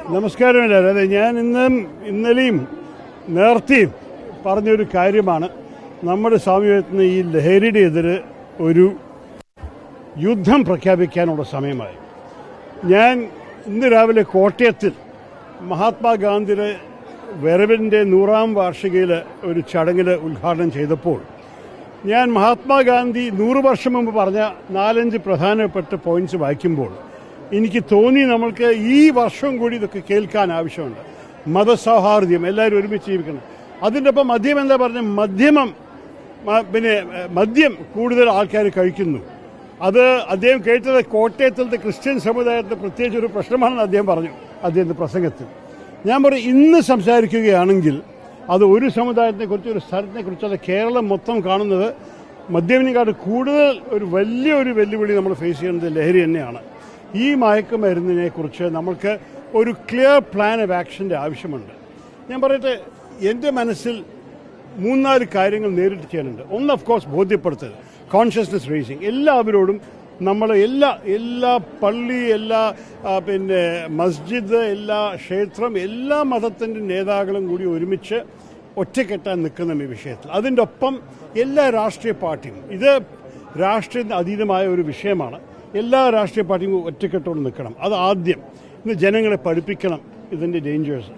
നമസ്കാരം എല്ലാവരും അതെ ഞാൻ ഇന്നും ഇന്നലെയും നേർത്തിയും പറഞ്ഞൊരു കാര്യമാണ്. നമ്മുടെ സമൂഹത്തിന് ഈ ലഹരിയുടെ എതിരെ ഒരു യുദ്ധം പ്രഖ്യാപിക്കാനുള്ള സമയമായി. ഞാൻ ഇന്ന് രാവിലെ കോട്ടയത്തിൽ മഹാത്മാഗാന്ധിയുടെ വരവിന്റെ നൂറാം വാർഷികയിൽ ഒരു ചടങ്ങിൽ ഉദ്ഘാടനം ചെയ്തപ്പോൾ ഞാൻ മഹാത്മാഗാന്ധി നൂറ് വർഷം മുമ്പ് പറഞ്ഞ നാലഞ്ച് പ്രധാനപ്പെട്ട പോയിന്റ്സ് വായിക്കുമ്പോൾ എനിക്ക് തോന്നി നമ്മൾക്ക് ഈ വർഷം കൂടി ഇതൊക്കെ കേൾക്കാൻ ആവശ്യമുണ്ട്. മതസൗഹാർദ്യം എല്ലാവരും ഒരുമിച്ച് ജീവിക്കണം. അതിന്റെ ഒപ്പം മദ്യം എന്താ പറഞ്ഞ മധ്യമം പിന്നെ മദ്യം കൂടുതൽ ആൾക്കാർ കഴിക്കുന്നു. അത് അദ്ദേഹം കേട്ടത് കോട്ടയത്തിലത്തെ ക്രിസ്ത്യൻ സമുദായത്തെ പ്രത്യേകിച്ച് ഒരു പ്രശ്നമാണെന്ന് അദ്ദേഹം പറഞ്ഞു അദ്ദേഹത്തിന്റെ പ്രസംഗത്തിൽ. ഞാൻ പറയും ഇന്ന് സംസാരിക്കുകയാണെങ്കിൽ അത് ഒരു സമുദായത്തെ കുറിച്ച് ഒരു സ്ഥലത്തെക്കുറിച്ച് അത് കേരളം മൊത്തം കാണുന്നത് മദ്യപിനെക്കാട്ട് കൂടുതൽ ഒരു വലിയൊരു വെല്ലുവിളി നമ്മൾ ഫേസ് ചെയ്യുന്നത് ലഹരി തന്നെയാണ്. ഈ മയക്കുമരുന്നിനെ കുറിച്ച് നമുക്ക് ഒരു ക്ലിയർ പ്ലാൻ ഓഫ് ആക്ഷന്റെ ആവശ്യമുണ്ട്. ഞാൻ പറയട്ടെ എന്റെ മനസ്സിൽ മൂന്നാൽ കാര്യങ്ങൾ നേരിട്ട് ചെയ്യാനുണ്ട്. ഒന്ന് ഓഫ് കോഴ്സ് ബോധ്യപ്പെടുത്തൽ കോൺഷ്യസ്നസ് റേസിങ് എല്ലാവരോടും നമ്മൾ എല്ലാ എല്ലാ പള്ളി എല്ലാ പിന്നെ മസ്ജിദ് എല്ലാ ക്ഷേത്രം എല്ലാ മതത്തിന്റെ നേതാക്കളും കൂടി ഒരുമിച്ച് ഒറ്റക്കെട്ടാൻ നിൽക്കുന്ന ഈ വിഷയത്തിൽ. അതിന്റെ ഒപ്പം എല്ലാ രാഷ്ട്രീയ പാർട്ടിയും. ഇത് രാഷ്ട്രീയത്തിന് അതീതമായ ഒരു വിഷയമാണ്. എല്ലാ രാഷ്ട്രീയ പാർട്ടിയും ഒറ്റക്കെട്ടോട് നിൽക്കണം. അത് ആദ്യം ഇന്ന് ജനങ്ങളെ പഠിപ്പിക്കണം ഇതിന്റെ ഡേഞ്ചേഴ്സ്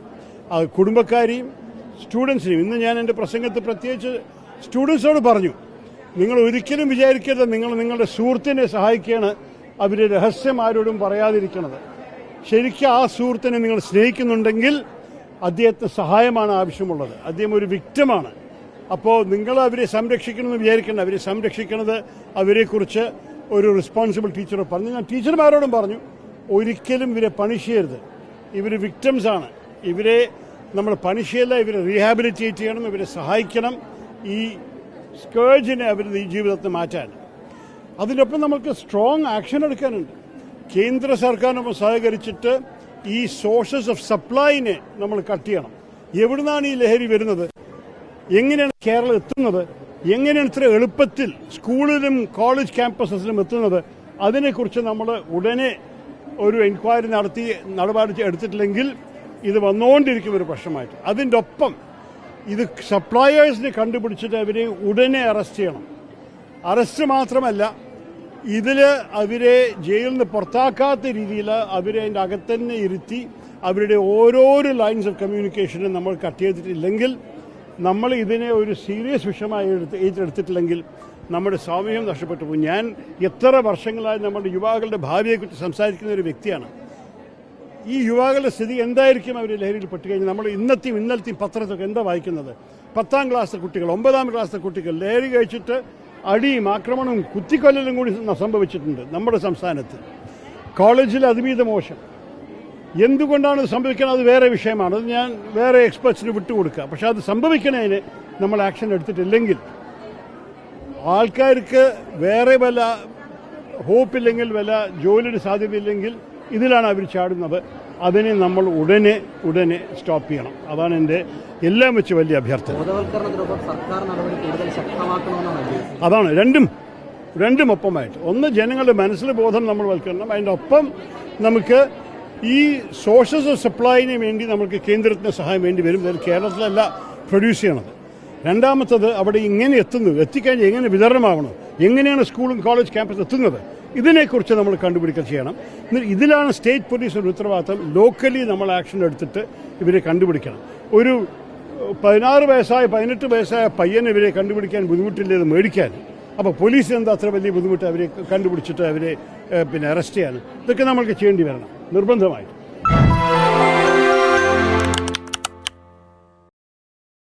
അത് കുടുംബക്കാരെയും സ്റ്റുഡൻസിനെയും ഇന്ന് ഞാൻ എന്റെ പ്രസംഗത്തിൽ പ്രത്യേകിച്ച് സ്റ്റുഡൻസിനോട് പറഞ്ഞു നിങ്ങൾ ഒരിക്കലും വിചാരിക്കരുത് നിങ്ങൾ നിങ്ങളുടെ സുഹൃത്തിനെ സഹായിക്കുകയാണ് അവർ രഹസ്യം ആരോടും പറയാതിരിക്കുന്നത്. ശരിക്കും ആ സുഹൃത്തിനെ നിങ്ങൾ സ്നേഹിക്കുന്നുണ്ടെങ്കിൽ അദ്ദേഹത്തിന് സഹായമാണ് ആവശ്യമുള്ളത്. അദ്ദേഹം ഒരു വിക്റ്റമാണ് അപ്പോൾ നിങ്ങൾ അവരെ സംരക്ഷിക്കണമെന്ന് വിചാരിക്കേണ്ട. അവരെ സംരക്ഷിക്കുന്നത് അവരെക്കുറിച്ച് ഒരു റെസ്പോൺസിബിൾ ടീച്ചറോട് പറഞ്ഞു. ഞാൻ ടീച്ചർമാരോടും പറഞ്ഞു ഒരിക്കലും ഇവരെ പണിഷ് ചെയ്യരുത്. ഇവർ വിക്ടംസ് ആണ്. ഇവരെ നമ്മൾ പണിഷ് ചെയ്യല്ല ഇവരെ റീഹാബിലിറ്റേറ്റ് ചെയ്യണം ഇവരെ സഹായിക്കണം. ഈ സ്കേഴ്ജിനെ അവരുടെ ഈ ജീവിതത്തിൽ മാറ്റാൻ. അതിനൊപ്പം നമുക്ക് സ്ട്രോങ് ആക്ഷൻ എടുക്കാനുണ്ട്. കേന്ദ്ര സർക്കാരിനൊപ്പം സഹകരിച്ചിട്ട് ഈ സോഴ്സസ് ഓഫ് സപ്ലൈനെ നമ്മൾ കട്ട് ചെയ്യണം. എവിടുന്നാണ് ഈ ലഹരി വരുന്നത്? എങ്ങനെയാണ് കേരളം എത്തുന്നത്? എങ്ങനെയാണ് ഇത്ര എളുപ്പത്തിൽ സ്കൂളിലും കോളേജ് ക്യാമ്പസസിലും എത്തുന്നത്? അതിനെക്കുറിച്ച് നമ്മൾ ഉടനെ ഒരു എൻക്വയറി നടത്തി നടപടി എടുത്തിട്ടില്ലെങ്കിൽ ഇത് വന്നുകൊണ്ടിരിക്കും ഒരു പ്രശ്നമായിട്ട്. അതിന്റെ ഒപ്പം ഇത് സപ്ലയേഴ്സിനെ കണ്ടുപിടിച്ചിട്ട് അവരെ ഉടനെ അറസ്റ്റ് ചെയ്യണം. അറസ്റ്റ് മാത്രമല്ല ഇതിൽ അവരെ ജയിലിൽ നിന്ന് പുറത്താക്കാത്ത രീതിയിൽ അവരെ അതിന്റെ അകത്തന്നെ ഇരുത്തി അവരുടെ ഓരോരോ ലൈൻസ് ഓഫ് കമ്മ്യൂണിക്കേഷനും നമ്മൾ കട്ട് ചെയ്തിട്ടില്ലെങ്കിൽ നമ്മൾ ഇതിനെ ഒരു സീരിയസ് വിഷയമായി എടുത്ത് ഏറ്റെടുത്തിട്ടില്ലെങ്കിൽ നമ്മുടെ സ്വാമ്യം നഷ്ടപ്പെട്ടു പോകും. ഞാൻ എത്ര വർഷങ്ങളായി നമ്മുടെ യുവാക്കളുടെ ഭാവിയെക്കുറിച്ച് സംസാരിക്കുന്ന ഒരു വ്യക്തിയാണ്. ഈ യുവാക്കളുടെ സ്ഥിതി എന്തായിരിക്കും അവർ ലഹരിയിൽ പെട്ട് കഴിഞ്ഞാൽ? നമ്മൾ ഇന്നത്തെയും ഇന്നലത്തെയും പത്രത്തൊക്കെ എന്താ വായിക്കുന്നത്? പത്താം ക്ലാസ്സിലെ കുട്ടികൾ ഒമ്പതാം ക്ലാസ്സിലെ കുട്ടികൾ ലഹരി കഴിച്ചിട്ട് അടിയും ആക്രമണവും കുത്തിക്കൊല്ലലും കൂടി സംഭവിച്ചിട്ടുണ്ട് നമ്മുടെ സംസ്ഥാനത്ത്. കോളേജിൽ അതിമീത മോശം. എന്തുകൊണ്ടാണ് സംഭവിക്കുന്നത് അത് വേറെ വിഷയമാണ്. അത് ഞാൻ വേറെ എക്സ്പെർട്സിന് വിട്ടുകൊടുക്കുക. പക്ഷെ അത് സംഭവിക്കണതിന് നമ്മൾ ആക്ഷൻ എടുത്തിട്ടില്ലെങ്കിൽ ആൾക്കാർക്ക് വേറെ വല്ല ഹോപ്പില്ലെങ്കിൽ വല്ല ജോലിയുടെ സാധ്യതയില്ലെങ്കിൽ ഇതിലാണ് അവർ ചാടുന്നത്. അതിനെ നമ്മൾ ഉടനെ ഉടനെ സ്റ്റോപ്പ് ചെയ്യണം. അതാണ് എന്റെ എല്ലാം വെച്ച് വലിയ അഭ്യർത്ഥന. അതാണ് രണ്ടും രണ്ടും ഒപ്പമായിട്ട് ഒന്ന് ജനങ്ങളുടെ മനസ്സിൽ ബോധം നമ്മൾ വൽക്കണം അതിന്റെ ഒപ്പം നമുക്ക് ഈ സോഴ്സസ് ഓഫ് സപ്ലൈന് വേണ്ടി നമുക്ക് കേന്ദ്രത്തിന് സഹായം വേണ്ടി വരും. അതിൽ കേരളത്തിലല്ല പ്രൊഡ്യൂസ് ചെയ്യണത്. രണ്ടാമത്തത് അവിടെ ഇങ്ങനെ എത്തുന്നത് എത്തിക്കഴിഞ്ഞാൽ എങ്ങനെ വിതരണമാവണം എങ്ങനെയാണ് സ്കൂളും കോളേജ് ക്യാമ്പസ് എത്തുന്നത് ഇതിനെക്കുറിച്ച് നമ്മൾ കണ്ടുപിടിക്കുക ചെയ്യണം. ഇതിലാണ് സ്റ്റേറ്റ് പോലീസിന്റെ ഉത്തരവാദിത്തം. ലോക്കലി നമ്മൾ ആക്ഷൻ എടുത്തിട്ട് ഇവരെ കണ്ടുപിടിക്കണം. ഒരു പതിനാറ് വയസ്സായ പതിനെട്ട് വയസ്സായ പയ്യനെ ഇവരെ കണ്ടുപിടിക്കാൻ ബുദ്ധിമുട്ടില്ലേ മേടിക്കാൻ. അപ്പോൾ പോലീസ് എന്താ അത്ര വലിയ ബുദ്ധിമുട്ട് അവരെ കണ്ടുപിടിച്ചിട്ട് അവരെ പിന്നെ അറസ്റ്റ് ചെയ്യാൻ? ഇതൊക്കെ നമ്മൾക്ക് ചെയ്യേണ്ടി വരണം നിർബന്ധമായിട്ട്.